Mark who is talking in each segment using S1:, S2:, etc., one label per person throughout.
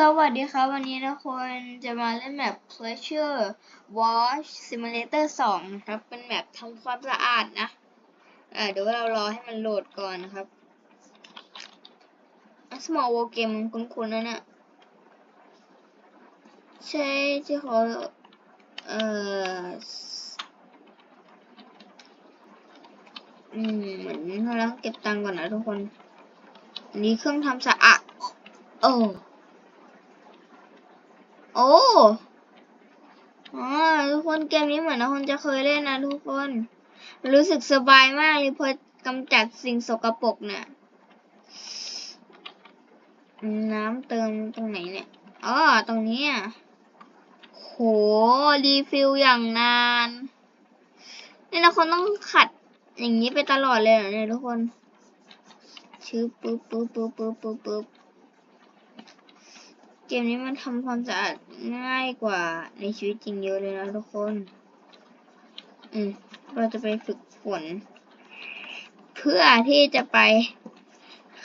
S1: สวัสดีครับ วันนี้ทุกคนจะมาเล่นแมป Pleasure Wash Simulator 2 นะครับ เป็นแมปทำความสะอาดนะอ่าเดี๋ยวเรารอให้มันโหลดก่อนนะครับ Small World Game คุ้นๆนะเนี่ยใช่ที่เขาเอ่ออืมเหมือนเราเก็บตังก่อนนะทุกคน อันนี้เครื่องทำสะอาด โอ้ โอ้อ๋อทุกคนเกมนี้เหมือนนะคนจะเคยเล่นนะทุกคน รู้สึกสบายมากเลยพอกำจัดสิ่งสกปรกเนี่ยน้ำเติมตรงไหนเนี่ยอ๋อตรงนี้อะโหรีฟิลอย่างนานนี่นะคนต้องขัดอย่างนี้ไปตลอดเลยเหรอเนี่ยทุกคนชื้อปุ๊บปุ๊บปุ๊บปุ๊บปุ๊บปุ๊บเกมนี้มันทำความสะอาด ง่ายกว่าในชีวิตจริงเยอะเลยนะทุกคน อืม เราจะไปฝึกฝน เพื่อที่จะไป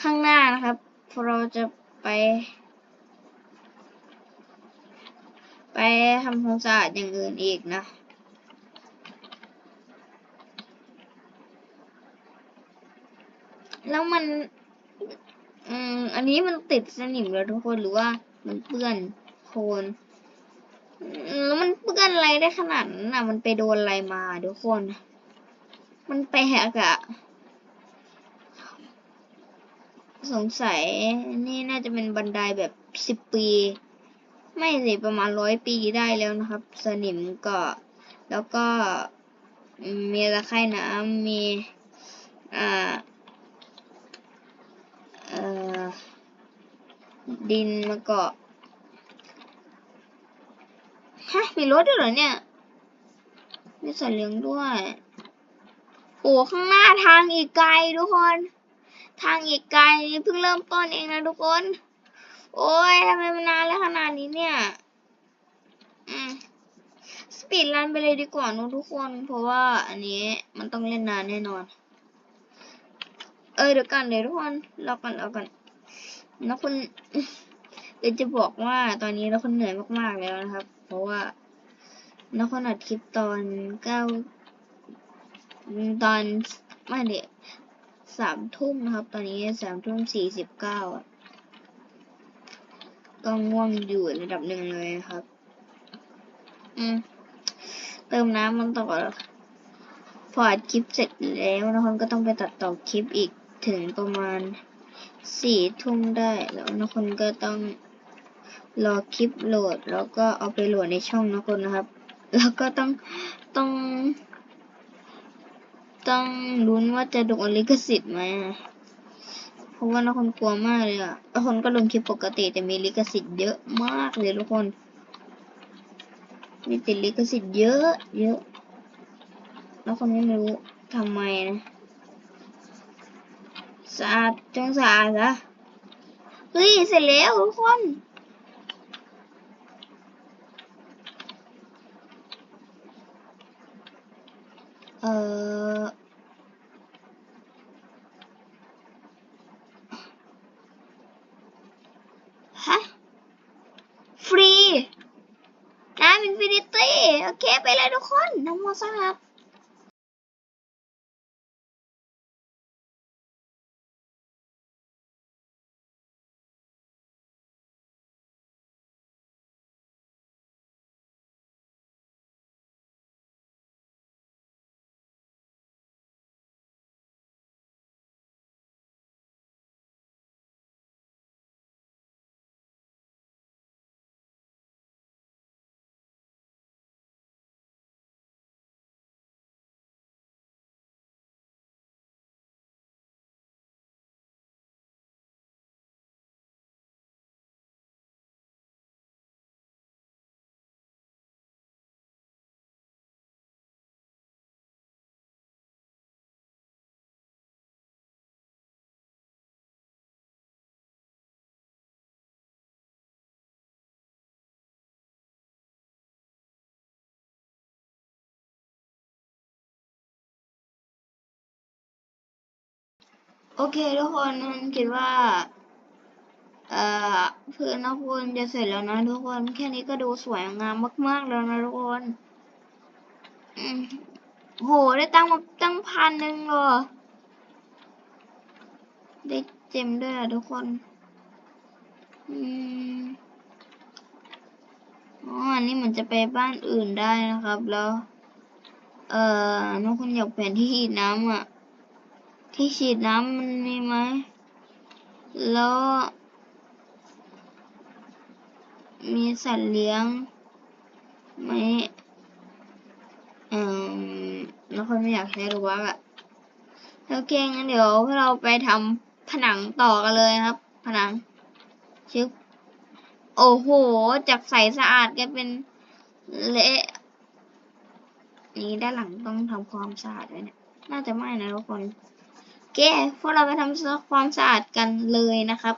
S1: ข้างหน้านะครับ เราจะไป ไปทำความสะอาดอย่างอื่นอีกนะแล้วมัน อืม อันนี้มันติดสนิมแล้วทุกคนหรือว่ามันเปื้อน คน แล้วมันเปื้อนอะไรได้ขนาดนั้นน่ะ มันไปโดนอะไรมาทุกคน มันแปลกอะสงสัยนี่น่าจะเป็นบันไดแบบสิบปี ไม่สิประมาณร้อยปีได้แล้วนะครับ สนิมก็แล้วก็มีตะไคร่น้ำมีอ่าเอ่อดินมาเกาะ ฮะมีรถด้วยเหรอเนี่ย มีสัตว์เลี้ยงด้วย โอ้ข้างหน้าทางอีกไกลทุกคน ทางอีกไกลเพิ่งเริ่มต้นเองนะทุกคน โอ้ยทำไมมันนานแล้วขนาดนี้เนี่ย อืมสปีดรันไปเลยดีกว่านะทุกคน เพราะว่าอันนี้มันต้องเล่นนานแน่นอน เออเดี๋ยวกันเดี๋ยวทุกคนรอกันรอกันแล้วคุณเดี๋ยวจะบอกว่าตอนนี้เราคนเหนื่อยมากๆแล้วนะครับ ราะว่าเราคนอัดคลิปตอนเก้าตอนไม่เด็กสามทุ่มนะครับ ตอนนี้สามทุ่มสี่สิบเก้าก็ง่วงอยู่ระดับหนึ่งเลยครับ อืม เติมน้ำมันต่อพออัดคลิปเสร็จแล้วนะครับก็ต้องไปตัดต่อคลิปอีกถึงประมาณสี่ทุ่มได้แล้วนะคนก็ต้อง รอคลิปโหลด แล้วก็เอาไปโหลดในช่องนะคนนะครับ แล้วก็ต้องต้อง ต้องลุ้นว่าจะโดนลิขสิทธิ์ไหมเพราะว่านะคนกลัวมากเลยอะคนก็ลงคลิปปกติแต่มีลิขสิทธิ์เยอะมากเลยทุกคน มีติดลิขสิทธิ์เยอะเยอะแล้วคนไม่รู้ทำไมนะสะอาดจังสะอาดนะเฮ้ยเสร็จแล้วทุกคน เอ่อฮะ ฟรี น้ำอินฟินิตี้ โอเค ไปเลยทุกคนน้ำมอสครับ โอเคทุกคนคิดว่า เอ่อพื้นนะคุณจะเสร็จแล้วนะทุกคนแค่นี้ก็ดูสวยงามมาก ๆ แล้วนะทุกคนโหได้ตั้งมาตั้งพันหนึ่งเหรอได้เจมด้วยอะทุกคนอืมอ๋ออันนี้เหมือนจะไปบ้านอื่นได้นะครับ แล้ว เอ่อน้องคุณอยากเปลี่ยนที่น้ำอะ ที่ฉีดน้ำมันมีไหม แล้ว มีสัตว์เลี้ยงไหมเอ่อน้องคนไม่อยากใช้รือว่าอะโอเคงั้นเดี๋ยวเราไปทำผนังต่อกันเลยครับ ผนังชึบโอ้โห จากใสสะอาดกลายเป็นเละนี้ด้านหลังต้องทำความสะอาดด้วยเนี่ย น่าจะไม่นะทุกคน เคพวกเราไปทำความสะอาดกันเลยนะครับ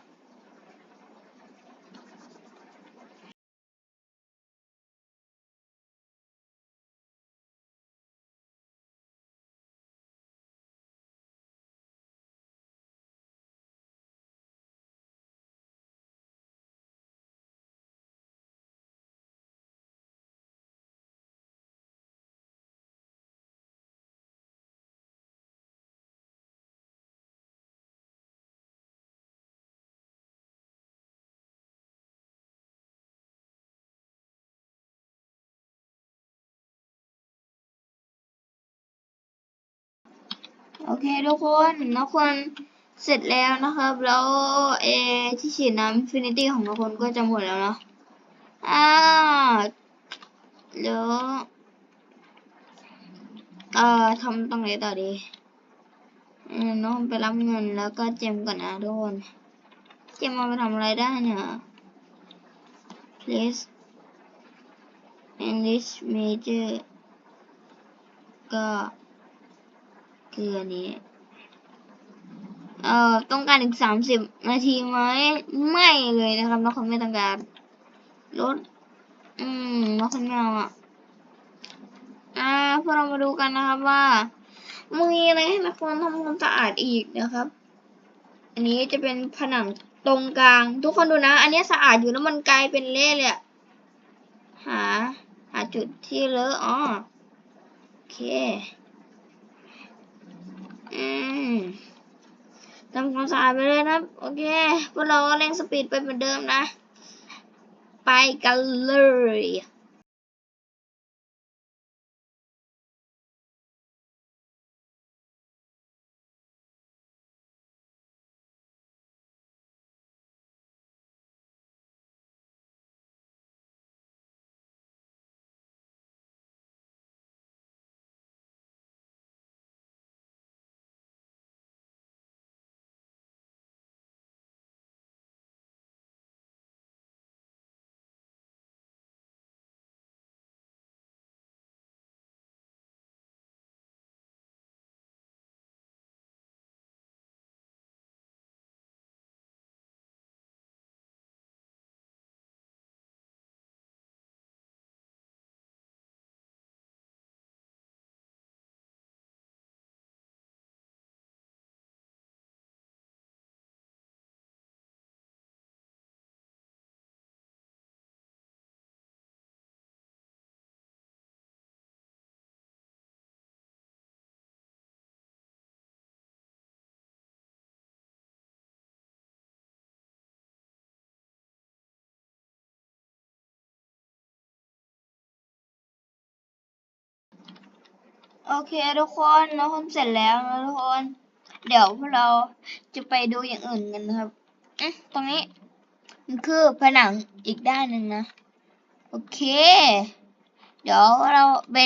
S1: โอเคทุกคนนักคนเสร็จแล้วนะครับ แล้วเอที่ฉีดน้ำฟินิตี้ของนักคนก็จะหมดแล้วเนาะอ่าแล้วเอ่อทำตรงไหนต่อดีเออน้องไปรับเงินแล้วก็เจมก่อนนะทุกคนเจมมาไปทำอะไรได้เนี่ย please English major ก็ คืออันนี้ เอ่อ ต้องการอีกสามสิบนาทีไหม ไม่เลยนะครับน้องคนไม่ต้องการลดอืมน้องคนไม่เอาอะ อ่าพวกเรามาดูกันนะครับว่ามีอะไรให้นักคนทำความสะอาดอีกนะครับ อันนี้จะเป็นผนังตรงกลาง ทุกคนดูนะ อันนี้สะอาดอยู่แล้วมันกลายเป็นเละเลยอะหา หาจุดที่เลอะอ๋อโอเค ทำความสะอาดไปเลยนะโอเคพวกเราก็เร่งสปีดไปเหมือนเดิมนะ ไปกันเลย โอเคทุกคนน้องคนเสร็จแล้วนะทุกคน เดี๋ยวพวกเราจะไปดูอย่างอื่นกันนะครับอืมตรงนี้ มันคือผนังอีกด้านหนึ่งนะ โอเค เดี๋ยวเราไป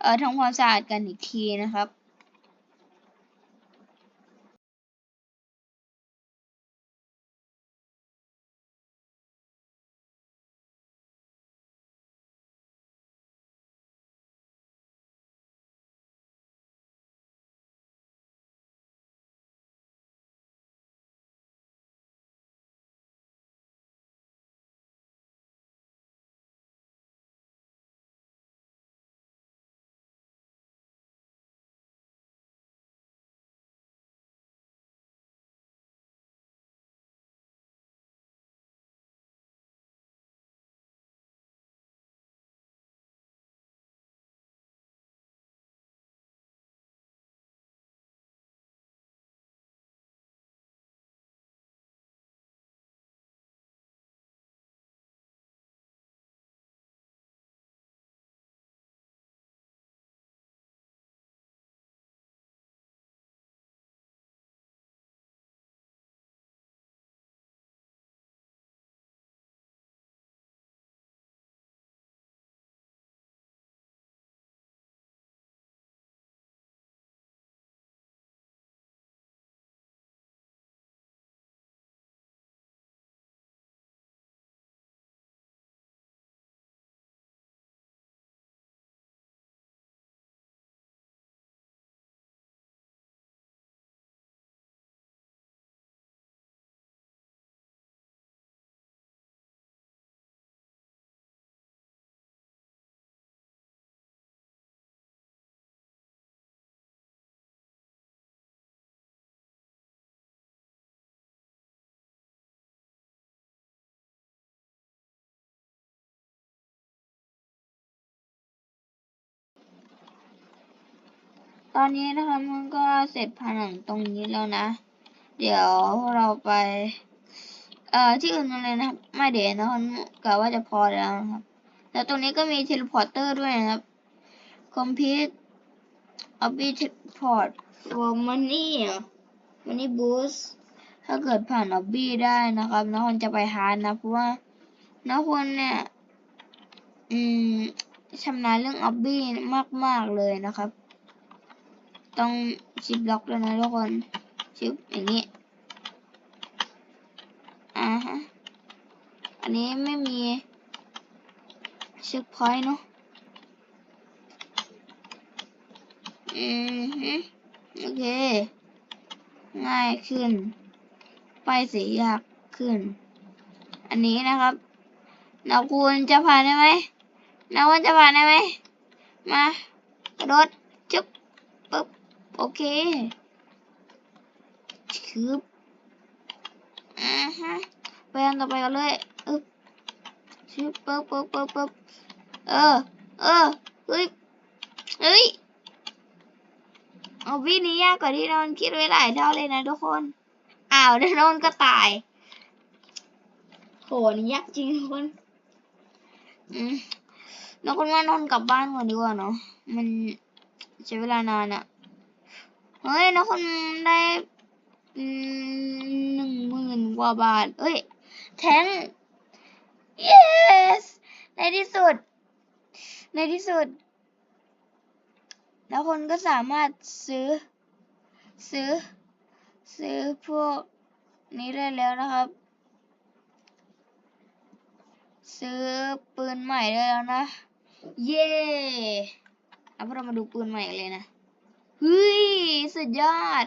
S1: เอ่อทำความสะอาดกันอีกทีนะครับ ตอนนี้นะคะมันก็เสร็จผนังตรงนี้แล้วนะ เดี๋ยวเราไป เอ่อที่อื่นเลยนะครับ ไม่เดี๋ยวนะครับกะว่าจะพอแล้วนะครับ แล้วตรงนี้ก็มีเทเลพอร์เตอร์ด้วยนะครับ complete obby teleport for money อะ money boost ถ้าเกิดผ่าน obby ได้นะครับน้องคนจะไปฮาร์ดนะเพราะว่าน้องคนเนี่ย อืมชำนาญเรื่อง obby มาก ๆ เลยนะครับ ต้องชิปล็อกด้วยนะทุกคนชิปอย่างนี้อ่าฮะอันนี้ไม่มีเช็คพอยต์เนาะอืมฮึโอเค ง่ายขึ้น ไปสียากขึ้น อันนี้นะครับนาคุณจะผ่านได้ไหมนาคุณจะผ่านได้ไหมมากระโดด โอเคชืบอ่าฮะไปอันต่อไปกันเลยอึ๊บชืบปึ๊บปึ๊บปึ๊บปึ๊บเออ เออ เฮ้ย เฮ้ย เอาวินี้ยากกว่าที่นอนคิดไว้หลายเท่าเลยนะทุกคน อ้าวแล้วนอนก็ตาย โห นี่ยากจริงทุกคน อืมแล้วคนว่านอนกลับบ้านก่อนดีกว่าเนาะ มันใช้เวลานานอะ เฮ้ยแล้วคนได้หนึ่งหมื่นกว่าบาท เอ้ย แทง yes ในที่สุด ในที่สุด แล้วคนก็สามารถซื้อ ซื้อ ซื้อพวกนี้ได้แล้วนะครับ ซื้อปืนใหม่ได้แล้วนะ เย้เอาพวกเรามาดูปืนใหม่เลยนะ ฮ้ย สุดยอด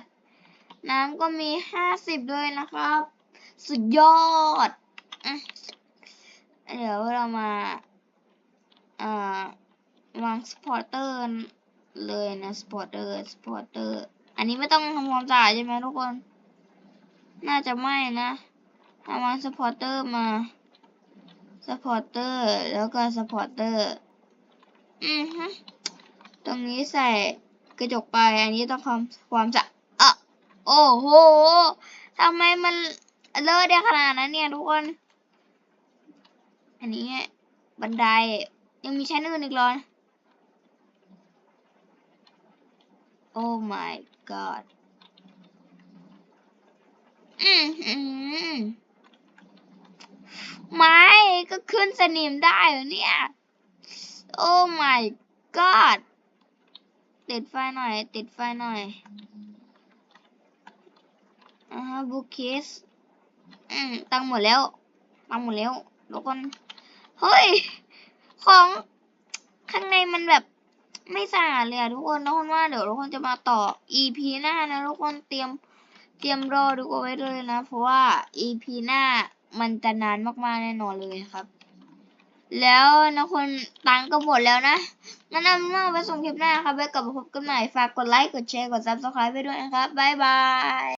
S1: น้ำก็มีห้าสิบด้วยนะครับ สุดยอด เดี๋ยวเรามาอ่าวางสปอร์เตอร์เลยนะสปอร์เตอร์สปอร์เตอร์ อันนี้ไม่ต้องทำความสะอาดใช่ไหมทุกคน น่าจะไม่นะเอาวางสปอร์เตอร์มาสปอร์เตอร์แล้วก็สปอร์เตอร์ อือฮึตรงนี้ใส่ กระจกไป อันนี้ต้องความความสะอะโอ้โหทำไมมันเลอะได้ขนาดนั้นเนี่ยทุกคน อันนี้บันไดยังมีชั้นอื่นอีกหรอโอ้ my god อืมอืมไม้ก็ขึ้นสนิมได้เหรอเนี่ย โอ้ my god ติดไฟหน่อย ติดไฟหน่อยอ่าบุคสอืมตังหมดแล้ว ตังหมดแล้วทุกคน เฮ้ย ของข้างในมันแบบไม่สะอาดเลยอะทุกคนทุกคนว่าเดี๋ยวทุกคนจะมาต่อ EP หน้านะทุกคนเตรียมเตรียมรอดูเอาไว้เลยนะ เพราะว่า EP หน้ามันจะนานมากๆแน่นอนเลยครับ แล้วนะคนตังก็หมดแล้วนะงั้นเอาเป็นว่าไปส่งคลิปหน้าครับไว้กลับมาพบกันใหม่ ฝากกดไลค์ กดแชร์ กด subscribe ไปด้วยนะครับ บ๊ายบาย